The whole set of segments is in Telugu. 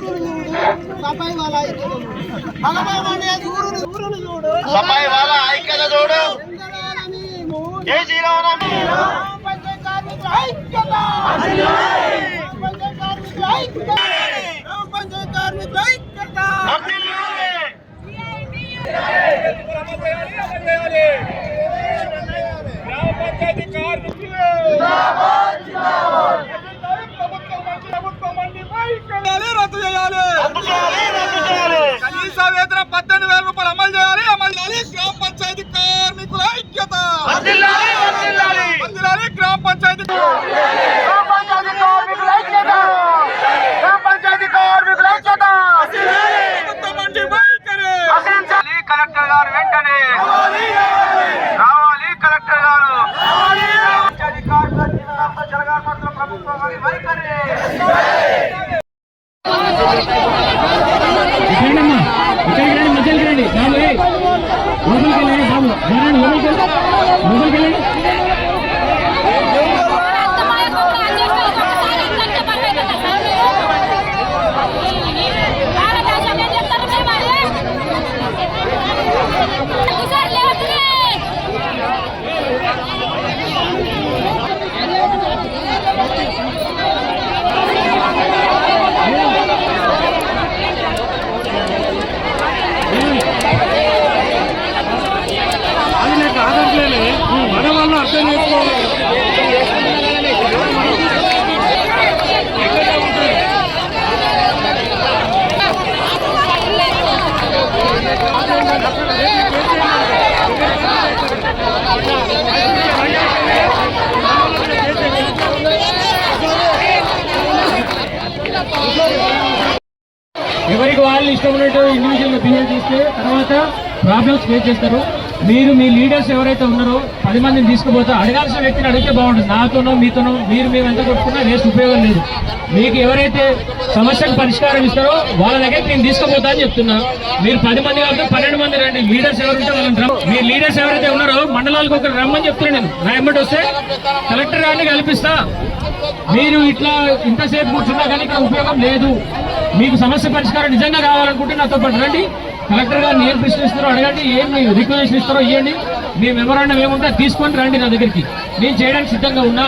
ఊరును వాళ్ళ ఐక్యత చూడు. భగవాన్ అనేది ఊరును ఊరును చూడు సఫాయి వాళ్ళ ఐక్యత చూడు చంద్రబాబు మేము జై శ్రీరామనవమి గ్రామ పంచాయతీ కార్మికుల ఐక్యత గ్రామ పంచాయతీ కార్మికుల ఐక్యత గ్రామ పంచాయతీ కార్మికుల ఐక్యత వర్ధిల్లాలి. రద్దు చేయాలి. కనీస వేతన పద్దెనిమిది వేల రూపాయలు అమలు చేయాలి అమలు చేయాలి. గ్రామ పంచాయతీ కార్మికుల ఐక్యత. వందలాలి గ్రామ పంచాయతీ కలెక్టర్ గారు వెంటనే. రావాలి కలెక్టర్ గారు. పంచాయతీ కార్మికుల జీవితాలతో జరగాల్సిన ప్రభుత్వం వైఖరి. రండి మధ్యలోకి రండి. బాబు లోపలికి వెళ్ళండి బాబు రండి లోపలికి వెళ్ళండి లోపలికి వెళ్ళండి అది నాకు ఆదర్శలే మన వాళ్ళు అర్థం చేసుకోవాలి ఎవరికి వాళ్ళు ఇష్టం ఉన్నట్టు ఇండివిజువల్ బిహేవ్ చేస్తే తర్వాత ప్రాబ్లమ్స్ ఫేస్ చేస్తారు. మీరు మీ లీడర్స్ ఎవరైతే ఉన్నారో పది మందిని తీసుకుపోతా అడగాల్సిన వ్యక్తిని అడిగితే బాగుంటుంది. నాతోనో మీతోనో మీరు మేము ఎంత కొట్టుకున్నా వేస్ట్ ఉపయోగం లేదు. మీకు ఎవరైతే సమస్యకు పరిష్కారం ఇస్తారో వాళ్ళ దగ్గర నేను తీసుకుపోతా అని చెప్తున్నా. మీరు పది మంది కాదు పన్నెండు మంది రండి. లీడర్స్ ఎవరుంటే వాళ్ళని రమ్మ. మీ లీడర్స్ ఎవరైతే ఉన్నారో మండలాలకు ఒకరు రమ్మని చెప్తున్నా నేను. నా ఎమ్మటి వస్తే కలెక్టర్ గారిని కల్పిస్తా. మీరు ఇట్లా ఇంతసేపు కూర్చున్నా కానీ ఇక్కడ ఉపయోగం లేదు. మీకు సమస్య పరిష్కారం నిజంగా కావాలనుకుంటే నాతో పాటు రండి. కలెక్టర్ గారిని ఏం ప్రశ్న ఇస్తారో అడగండి ఏం రిక్వెస్ట్ ఇస్తారో ఇవ్వండి మీ మెమరాండం ఏముంటే తీసుకొని రండి నా దగ్గరికి. నేను చేయడానికి సిద్ధంగా ఉన్నా.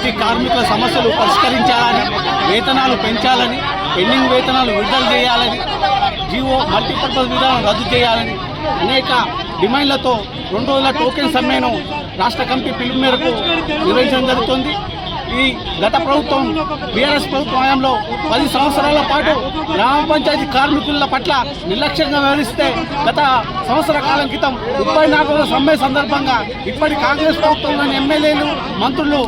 పంచాయతీ కార్మికుల సమస్యలు పరిష్కరించాలని వేతనాలు పెంచాలని పెండింగ్ వేతనాలు విడుదల చేయాలని జీవో మల్టీపర్పస్ విధానం రద్దు చేయాలని అనేక డిమాండ్లతో రెండు రోజుల టోకెన్ సమ్మెను రాష్ట్ర కమిటీ పిలుపు మేరకు నిర్వహించడం జరుగుతుంది. ఈ గత ప్రభుత్వం బీఆర్ఎస్ ప్రభుత్వం హయాంలో పది సంవత్సరాల పాటు గ్రామ పంచాయతీ కార్మికుల పట్ల నిర్లక్ష్యంగా వ్యవహరిస్తే గత సంవత్సర కాలం క్రితం ముప్పై నాలుగు సమ్మె సందర్భంగా ఇప్పటి కాంగ్రెస్ ప్రభుత్వంలోని ఎమ్మెల్యేలు మంత్రులు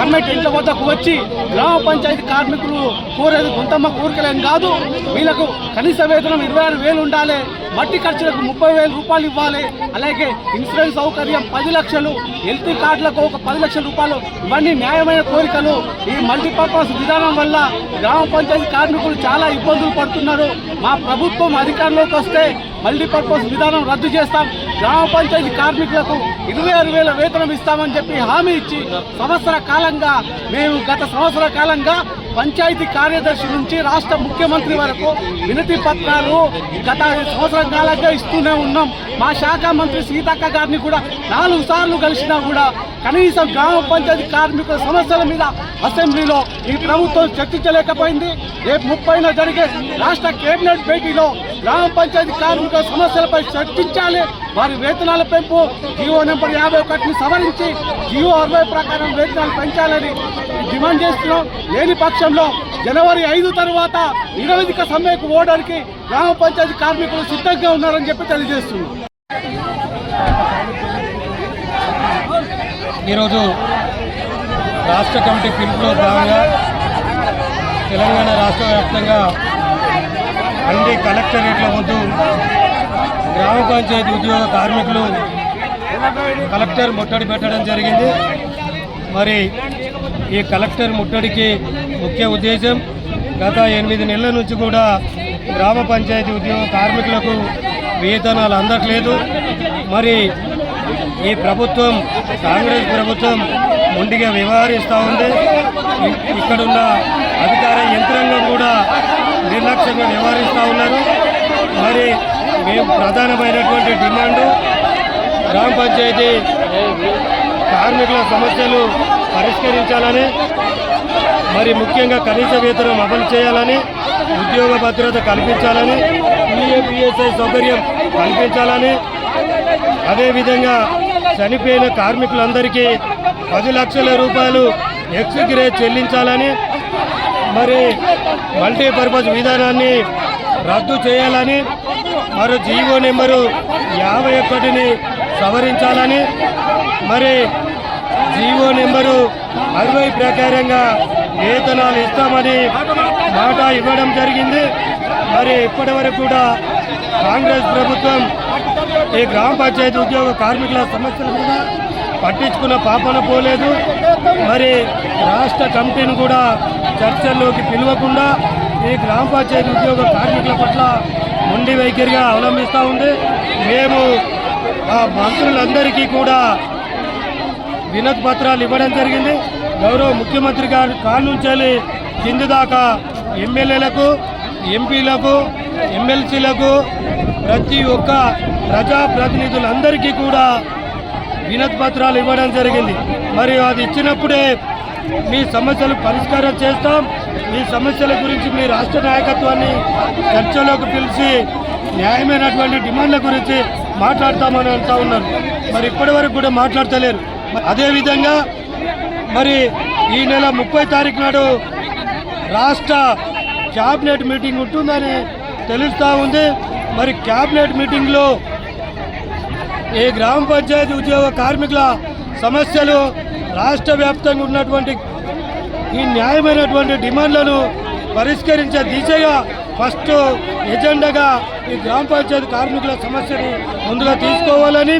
సమ్మె ఇంట్ల వద్దకు వచ్చి గ్రామ పంచాయతీ కార్మికులు కోరేది గుంతమ్మ కోరికలేం కాదు. వీళ్ళకు కనీస వేతనం ఇరవై ఆరు వేలు ఉండాలి. మట్టి ఖర్చులకు ముప్పై వేల రూపాయలు ఇవ్వాలి. అలాగే ఇన్సూరెన్స్ సౌకర్యం పది లక్షలు హెల్త్ కార్డులకు ఒక పది లక్షల రూపాయలు ఇవన్నీ న్యాయమైన కోరికలు. ఈ మల్టీపర్పస్ విధానం వల్ల గ్రామ పంచాయతీ కార్మికులు చాలా ఇబ్బందులు పడుతున్నారు. మా ప్రభుత్వం అధికారంలోకి వస్తే మల్టీపర్పస్ విధానం రద్దు చేస్తాం. గ్రామ పంచాయతీ కార్మికులకు ఇరవై ఆరు వేల వేతనం ఇస్తామని చెప్పి హామీ ఇచ్చి సంవత్సర కాలంగా మేము గత సంవత్సర కాలంగా పంచాయతీ కార్యదర్శి నుంచి రాష్ట్ర ముఖ్యమంత్రి వరకు వినతి పత్రాలు గత సంవత్సరం కాలంగా ఇస్తూనే ఉన్నాం. మా శాఖ మంత్రి సీతక్క గారిని కూడా నాలుగు సార్లు కలిసినా కూడా కనీసం గ్రామ పంచాయతీ కార్మికుల సమస్యల మీద అసెంబ్లీలో ఈ ప్రభుత్వం చర్చించలేకపోయింది. రేపు ముప్పైన జరిగే రాష్ట్ర కేబినెట్ భేటీలో గ్రామ పంచాయతీ కార్మికుల సమస్యలపై చర్చించాలి. వారి వేతనాల పెంపు జియో నెంబర్ యాభై ఒకటిని సవరించి జియో అరవై ప్రకారం వేతనాలు పెంచాలని డిమాండ్ చేస్తున్నాం. లేని పక్షంలో జనవరి ఐదు తర్వాత నిరవధిక సమ్మెకు ఓడడానికి గ్రామ పంచాయతీ కార్మికులు సిద్ధంగా ఉన్నారని చెప్పి తెలియజేస్తున్నాం. ఈరోజు రాష్ట్ర కమిటీ పిలుపులో భాగంగా తెలంగాణ రాష్ట్ర వ్యాప్తంగా అన్ని కలెక్టరేట్ల వద్దు గ్రామ పంచాయతీ ఉద్యోగ కార్మికులు కలెక్టర్ ముట్టడి పెట్టడం జరిగింది. మరి ఈ కలెక్టర్ ముట్టడికి ముఖ్య ఉద్దేశం గత ఎనిమిది నెలల నుంచి కూడా గ్రామ పంచాయతీ ఉద్యోగ కార్మికులకు వేతనాలు అందట్లేదు. మరి ఈ ప్రభుత్వం కాంగ్రెస్ ప్రభుత్వం మొండిగా వ్యవహరిస్తూ ఉంది. ఇక్కడున్న అధికార యంత్రాంగం కూడా నిర్లక్ష్యంగా వ్యవహరిస్తూ ఉన్నారు. మరి మేము ప్రధానమైనటువంటి డిమాండు గ్రామ పంచాయతీ కార్మికుల సమస్యలు పరిష్కరించాలని మరి ముఖ్యంగా కనీస వేతనం అమలు చేయాలని ఉద్యోగ భద్రత కల్పించాలని పిఎఫ్ఈఎస్ఐ సౌకర్యం కల్పించాలని అదేవిధంగా చనిపోయిన కార్మికులందరికీ పది లక్షల రూపాయలు ఎక్స్గ్రే చెల్లించాలని మరి మల్టీపర్పస్ విధానాన్ని రద్దు చేయాలని మరో జీవో నెంబరు యాభై ఒకటిని సవరించాలని మరి జీవో నెంబరు అరవై ప్రకారంగా వేతనాలు ఇస్తామని మాట ఇవ్వడం జరిగింది. మరి ఇప్పటి వరకు కూడా కాంగ్రెస్ ప్రభుత్వం ఈ గ్రామ పంచాయతీ ఉద్యోగ కార్మికుల సమస్యల మీద పట్టించుకున్న పాపన పోలేదు. మరి రాష్ట్ర కమిటీని కూడా చర్చల్లోకి పిలవకుండా ఈ గ్రామ పంచాయతీ ఉద్యోగ కార్మికుల పట్ల మొండి వైఖరిగా అవలంబిస్తూ ఉంది. మేము ఆ మంత్రులందరికీ కూడా వినతి పత్రాలు ఇవ్వడం జరిగింది. గౌరవ ముఖ్యమంత్రి గారు కానుంచాలి కింది దాకా ఎమ్మెల్యేలకు ఎంపీలకు ఎమ్మెల్సీలకు ప్రతి ఒక్క ప్రజాప్రతినిధులందరికీ కూడా వినతి పత్రాలు ఇవ్వడం జరిగింది. మరి అది ఇచ్చినప్పుడే మీ సమస్యలు పరిష్కారం చేస్తాం. మీ సమస్యల గురించి మీ రాష్ట్ర నాయకత్వాన్ని చర్చలోకి పిలిచి న్యాయమైనటువంటి డిమాండ్ల గురించి మాట్లాడతామని అంటూ ఉన్నారు. మరి ఇప్పటి వరకు కూడా మాట్లాడతలేరు. అదేవిధంగా మరి ఈ నెల ముప్పై తారీఖు నాడు రాష్ట్ర క్యాబినెట్ మీటింగ్ ఉంటుందని తెలుస్తూ ఉంది. మరి క్యాబినెట్ మీటింగ్లో ఈ గ్రామ పంచాయతీ ఉద్యోగ కార్మికుల సమస్యలు రాష్ట్ర వ్యాప్తంగా ఉన్నటువంటి ఈ న్యాయమైనటువంటి డిమాండ్లను పరిష్కరించే దిశగా ఫస్ట్ ఎజెండాగా ఈ గ్రామ పంచాయతీ కార్మికుల సమస్యను ముందుగా తీసుకోవాలని